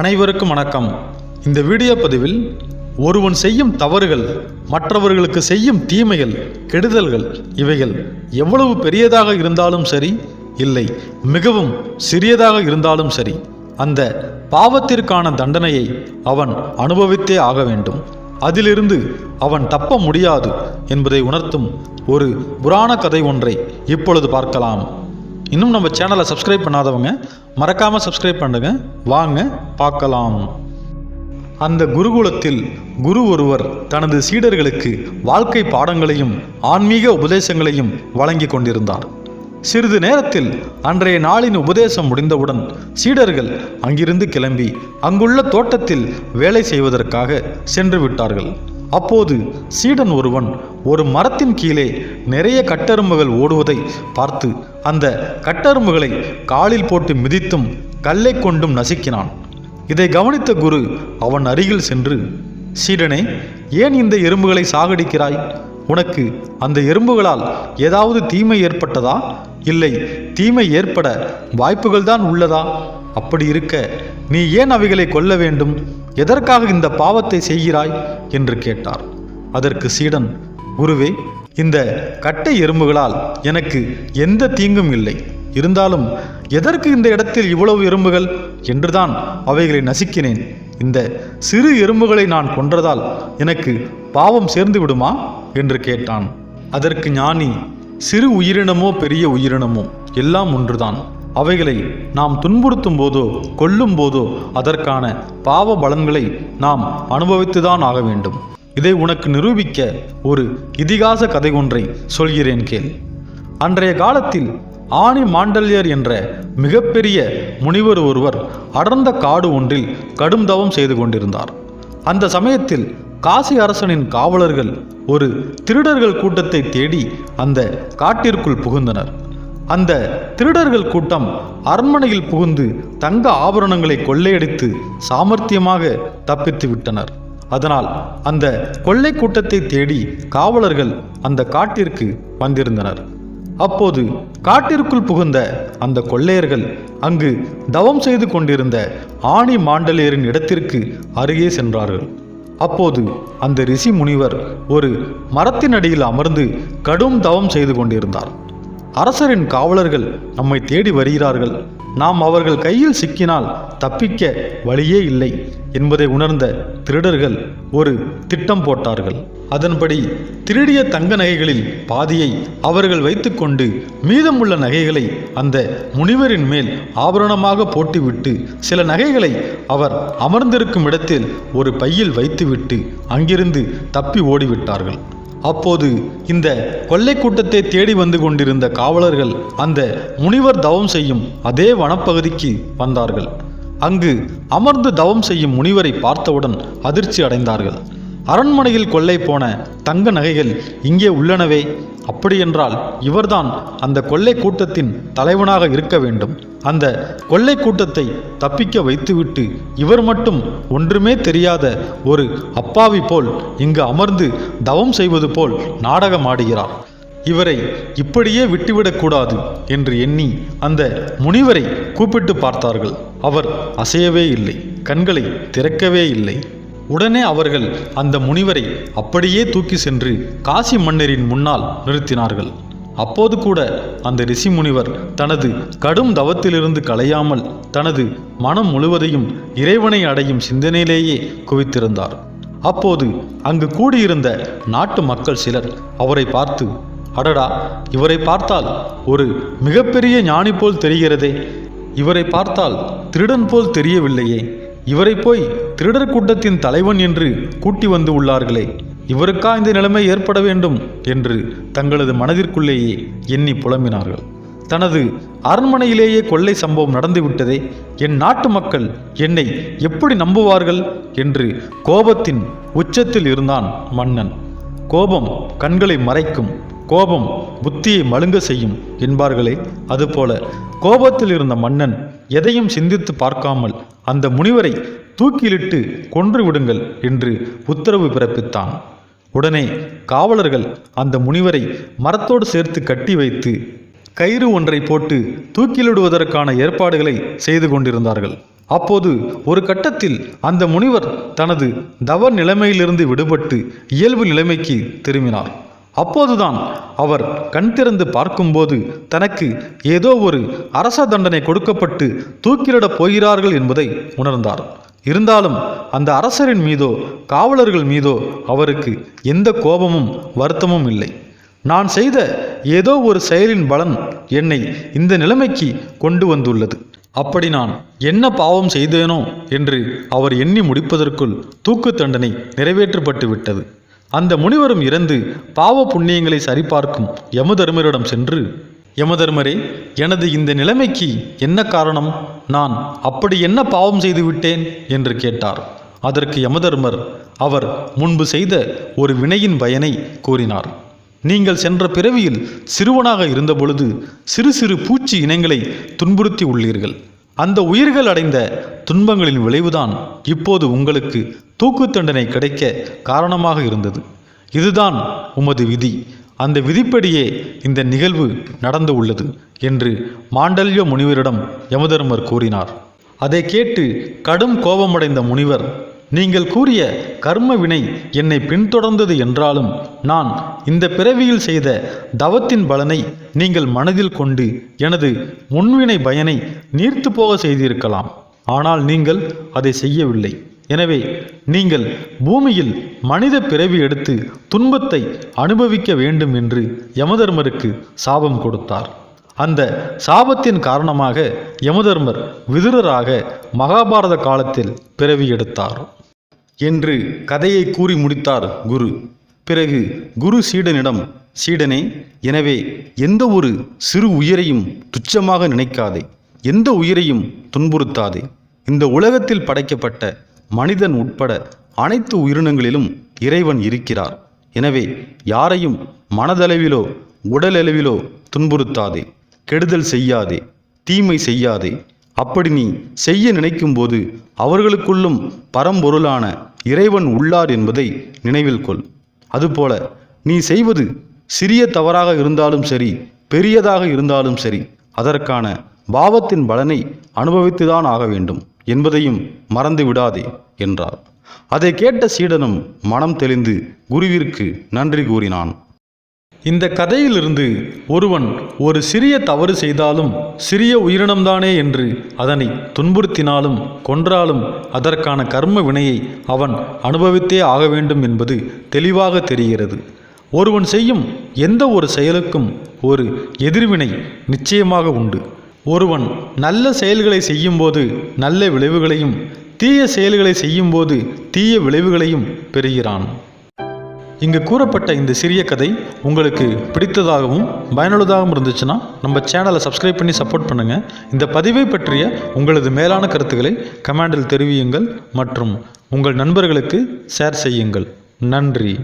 அனைவருக்கும் வணக்கம். இந்த வீடியோ பதிவில் ஒருவன் செய்யும் தவறுகள் மற்றவர்களுக்கு செய்யும் தீமைகள் கெடுதல்கள் இவைகள் எவ்வளவு பெரியதாக இருந்தாலும் சரி இல்லை மிகவும் சிறியதாக இருந்தாலும் சரி அந்த பாவத்திற்கான தண்டனையை அவன் அனுபவித்தே ஆக வேண்டும். அதிலிருந்து அவன் தப்ப முடியாது என்பதை உணர்த்தும் ஒரு புராண கதை ஒன்றை இப்பொழுது பார்க்கலாம். இன்னும் நம்ம சேனலை சப்ஸ்கிரைப் பண்ணாதவங்க மறக்காமல் சப்ஸ்கிரைப் பண்ணுங்க. வாங்க பார்க்கலாம். அந்த குருகுலத்தில் குரு ஒருவர் தனது சீடர்களுக்கு வாழ்க்கை பாடங்களையும் ஆன்மீக உபதேசங்களையும் வழங்கி கொண்டிருந்தார். சிறிது நேரத்தில் அன்றைய நாளின் உபதேசம் முடிந்தவுடன் சீடர்கள் அங்கிருந்து கிளம்பி அங்குள்ள தோட்டத்தில் வேலை செய்வதற்காக சென்று விட்டார்கள். அப்போது சீடன் ஒருவன் ஒரு மரத்தின் கீழே நிறைய கட்டெரும்புகள் ஓடுவதை பார்த்து அந்த கட்டெரும்புகளை காலில் போட்டு மிதித்தும் கல்லை கொண்டும் நசுக்கினான். இதை கவனித்த குரு அவன் அருகில் சென்று சீடனே ஏன் இந்த எறும்புகளை சாகடிக்கிறாய்? உனக்கு அந்த எறும்புகளால் ஏதாவது தீமை ஏற்பட்டதா? இல்லை தீமை ஏற்பட வாய்ப்புகள் தான் உள்ளதா? அப்படி இருக்க நீ ஏன் அவைகளை கொல்ல வேண்டும்? எதற்காக இந்த பாவத்தை செய்கிறாய்? என்று கேட்டார். அதற்கு சீடன் குருவே இந்த கட்டை எறும்புகளால் எனக்கு எந்த தீங்கும் இல்லை. இருந்தாலும் எதற்கு இந்த இடத்தில் இவ்வளவு எறும்புகள்? என்றுதான் அவைகளை நசுக்கினேன். இந்த சிறு எறும்புகளை நான் கொன்றதால் எனக்கு பாவம் சேர்ந்து விடுமா? என்று கேட்டான். அதற்கு ஞானி சிறு உயிரினமோ பெரிய உயிரினமோ எல்லாம் ஒன்றுதான். அவைகளை நாம் துன்புறுத்தும் போதோ கொல்லும் போதோ அதற்கான பாவ பலன்களை நாம் அனுபவித்துதான் ஆக வேண்டும். இதை உனக்கு நிரூபிக்க ஒரு இதிகாச கதை ஒன்றை சொல்கிறேன் கேள். அன்றைய காலத்தில் ஆணி மாண்டல்யர் என்ற மிகப்பெரிய முனிவர் ஒருவர் அடர்ந்த காடு ஒன்றில் கடும் தவம் செய்து கொண்டிருந்தார். அந்த சமயத்தில் காசி அரசனின் காவலர்கள் ஒரு திருடர்கள் கூட்டத்தை தேடி அந்த காட்டிற்குள் புகுந்தனர். அந்த திருடர்கள் கூட்டம் அரண்மனையில் புகுந்து தங்க ஆபரணங்களை கொள்ளையடித்து சாமர்த்தியமாக தப்பித்து விட்டனர். அதனால் அந்த கொள்ளை கூட்டத்தை தேடி காவலர்கள் அந்த காட்டிற்கு வந்திருந்தனர். அப்போது காட்டிற்குள் புகுந்த அந்த கொள்ளையர்கள் அங்கு தவம் செய்து கொண்டிருந்த ஆணி மாண்டலேரின் இடத்திற்கு அருகே சென்றார்கள். அப்போது அந்த ரிஷி முனிவர் ஒரு மரத்தின் அடியில் அமர்ந்து கடும் தவம் செய்து கொண்டிருந்தார். அரசரின் காவலர்கள் நம்மை தேடி வருகிறார்கள். நாம் அவர்கள் கையில் சிக்கினால் தப்பிக்க வழியே இல்லை என்பதை உணர்ந்த திருடர்கள் ஒரு திட்டம் போட்டார்கள். அதன்படி திருடிய தங்க நகைகளில் பாதியை அவர்கள் வைத்துக்கொண்டு மீதமுள்ள நகைகளை அந்த முனிவரின் மேல் ஆபரணமாக போட்டுவிட்டு சில நகைகளை அவர் அமர்ந்திருக்கும் இடத்தில் ஒரு பையில் வைத்துவிட்டு அங்கிருந்து தப்பி ஓடிவிட்டார்கள். அப்போது இந்த கொள்ளை கூட்டத்தை தேடி வந்து கொண்டிருந்த காவலர்கள் அந்த முனிவர் தவம் செய்யும் அதே வனப்பகுதிக்கு வந்தார்கள். அங்கு அமர்ந்து தவம் செய்யும் முனிவரை பார்த்தவுடன் அதிர்ச்சி அடைந்தார்கள். அரண்மனையில் கொள்ளை போன தங்க நகைகள் இங்கே உள்ளனவே. அப்படியென்றால் இவர்தான் அந்த கொள்ளை கூட்டத்தின் தலைவனாக இருக்க வேண்டும். அந்த கொள்ளை கூட்டத்தை தப்பிக்க வைத்துவிட்டு இவர் மட்டும் ஒன்றுமே தெரியாத ஒரு அப்பாவி போல் இங்கு அமர்ந்து தவம் செய்வது போல் நாடகமாடுகிறார். இவரை இப்படியே விட்டுவிடக்கூடாது என்று எண்ணி அந்த முனிவரை கூப்பிட்டு பார்த்தார்கள். அவர் அசையவே இல்லை கண்களை திறக்கவே இல்லை. உடனே அவர்கள் அந்த முனிவரை அப்படியே தூக்கி சென்று காசி மன்னரின் முன்னால் நிறுத்தினார்கள். அப்போது கூட அந்த ரிஷி முனிவர் தனது கடும் தவத்திலிருந்து களையாமல் தனது மனம் முழுவதையும் இறைவனை அடையும் சிந்தனையிலேயே குவித்திருந்தார். அப்போது அங்கு கூடியிருந்த நாட்டு மக்கள் சிலர் அவரை பார்த்து அடடா இவரை பார்த்தால் ஒரு மிகப்பெரிய ஞானி போல் தெரிகிறதே. இவரை பார்த்தால் திருடன் போல் தெரியவில்லையே. இவரை போய் திருடர் கூட்டத்தின் தலைவன் என்று கூட்டி வந்து உள்ளார்களே இவருக்கா இந்த நிலைமை ஏற்பட வேண்டும் என்று தங்களது மனதிற்குள்ளேயே எண்ணி புலம்பினார்கள். தனது அரண்மனையிலேயே கொள்ளை சம்பவம் நடந்துவிட்டதே என் நாட்டு மக்கள் என்னை எப்படி நம்புவார்கள் என்று கோபத்தின் உச்சத்தில் இருந்தான் மன்னன். கோபம் கண்களை மறைக்கும் கோபம் புத்தியை மழுங்க செய்யும் என்பார்களே அதுபோல கோபத்தில் இருந்த மன்னன் எதையும் சிந்தித்து பார்க்காமல் அந்த முனிவரை தூக்கிலிட்டு கொன்று விடுங்கள் என்று உத்தரவு பிறப்பித்தான். உடனே காவலர்கள் அந்த முனிவரை மரத்தோடு சேர்த்து கட்டி வைத்து கயிறு ஒன்றை போட்டு தூக்கிலிடுவதற்கான ஏற்பாடுகளை செய்து கொண்டிருந்தார்கள். அப்போது ஒரு கட்டத்தில் அந்த முனிவர் தனது தவ நிலைமையிலிருந்து விடுபட்டு இயல்பு நிலைமைக்கு திரும்பினார். அப்போதுதான் அவர் கண் திறந்து பார்க்கும்போது தனக்கு ஏதோ ஒரு அரச தண்டனை கொடுக்கப்பட்டு தூக்கிலிடப் போகிறார்கள் என்பதை உணர்ந்தார். இருந்தாலும் அந்த அரசரின் மீதோ காவலர்கள் மீதோ அவருக்கு எந்த கோபமும் வருத்தமும் இல்லை. நான் செய்த ஏதோ ஒரு செயலின் பலன் என்னை இந்த நிலைமைக்கு கொண்டு வந்துள்ளது. அப்படி நான் என்ன பாவம் செய்தேனோ என்று அவர் எண்ணி முடிப்பதற்குள் தூக்கு தண்டனை நிறைவேற்றப்பட்டு விட்டது. அந்த முனிவரும் இறந்து பாவ புண்ணியங்களை சரிபார்க்கும் யமுதர்மரிடம் சென்று யமதர்மரே எனது இந்த நிலைமைக்கு என்ன காரணம்? நான் அப்படி என்ன பாவம் செய்து விட்டேன்? என்று கேட்டார். அதற்கு யமதர்மர் அவர் முன்பு செய்த ஒரு வினையின் பயனை கூறினார். நீங்கள் சென்ற பிறவியில் சிறுவனாக இருந்தபொழுது சிறு சிறு பூச்சி இனங்களை துன்புறுத்தி உள்ளீர்கள். அந்த உயிர்கள் அடைந்த துன்பங்களின் விளைவுதான் இப்போது உங்களுக்கு தூக்கு தண்டனை கிடைக்க காரணமாக இருந்தது. இதுதான் உமது விதி. அந்த விதிப்படியே இந்த நிகழ்வு நடந்து உள்ளது என்று மாண்டல்ய முனிவரிடம் யமதர்மர் கூறினார். அதை கேட்டு கடும் கோபமடைந்த முனிவர் நீங்கள் கூறிய கர்ம வினை என்னை பின்தொடர்ந்தது என்றாலும் நான் இந்த பிறவியில் செய்த தவத்தின் பலனை நீங்கள் மனதில் கொண்டு எனது முன்வினை பயனை நீர்த்து போக செய்திருக்கலாம். ஆனால் நீங்கள் அதை செய்யவில்லை. எனவே நீங்கள் பூமியில் மனித பிறவி எடுத்து துன்பத்தை அனுபவிக்க வேண்டும் என்று யமதர்மருக்கு சாபம் கொடுத்தார். அந்த சாபத்தின் காரணமாக யமதர்மர் விதுரராக மகாபாரத காலத்தில் பிறவி எடுத்தார். என்று கதையை கூறி முடித்தார் குரு. பிறகு குரு சீடனிடம் சீடனே எனவே எந்த ஒரு சிறு உயிரையும் துச்சமாக நினைக்காதே. எந்த உயிரையும் துன்புறுத்தாதே. இந்த உலகத்தில் படைக்கப்பட்ட மனிதன் உட்பட அனைத்து உயிரினங்களிலும் இறைவன் இருக்கிறார். எனவே யாரையும் மனதளவிலோ உடலளவிலோ துன்புறுத்தாதே கெடுதல் செய்யாதே தீமை செய்யாதே. அப்படி நீ செய்ய நினைக்கும்போது அவர்களுக்குள்ளும் பரம்பொருளான இறைவன் உள்ளார் என்பதை நினைவில் கொள். அதுபோல நீ செய்வது சிறிய தவறாக இருந்தாலும் சரி பெரியதாக இருந்தாலும் சரி அதற்கான பாவத்தின் பலனை அனுபவித்துதான் ஆக வேண்டும். என்பதையும் மறந்து விடாதே என்றார். அதை கேட்ட சீடனும் மனம் தெளிந்து குருவிற்கு நன்றி கூறினான். இந்த கதையிலிருந்து ஒருவன் ஒரு சிறிய தவறு செய்தாலும் சிறிய உயிரினம்தானே என்று அதனை துன்புறுத்தினாலும் கொன்றாலும் அதற்கான கர்ம வினையை அவன் அனுபவித்தே ஆக வேண்டும் என்பது தெளிவாக தெரிகிறது. ஒருவன் செய்யும் எந்த ஒரு செயலுக்கும் ஒரு எதிர்வினை நிச்சயமாக உண்டு. ஒருவன் நல்ல செயல்களை செய்யும்போது நல்ல விளைவுகளையும் தீய செயல்களை செய்யும்போது தீய விளைவுகளையும் பெறுகிறான். இங்கு கூறப்பட்ட இந்த சிறிய கதை உங்களுக்கு பிடித்ததாகவும் பயனுள்ளதாகவும் இருந்துச்சுன்னா நம்ம சேனலை சப்ஸ்கிரைப் பண்ணி சப்போர்ட் பண்ணுங்கள் இந்த பதிவை பற்றிய உங்களது மேலான கருத்துக்களை கமெண்டில் தெரிவியுங்கள் மற்றும் உங்கள் நண்பர்களுக்கு ஷேர் செய்யுங்கள். நன்றி.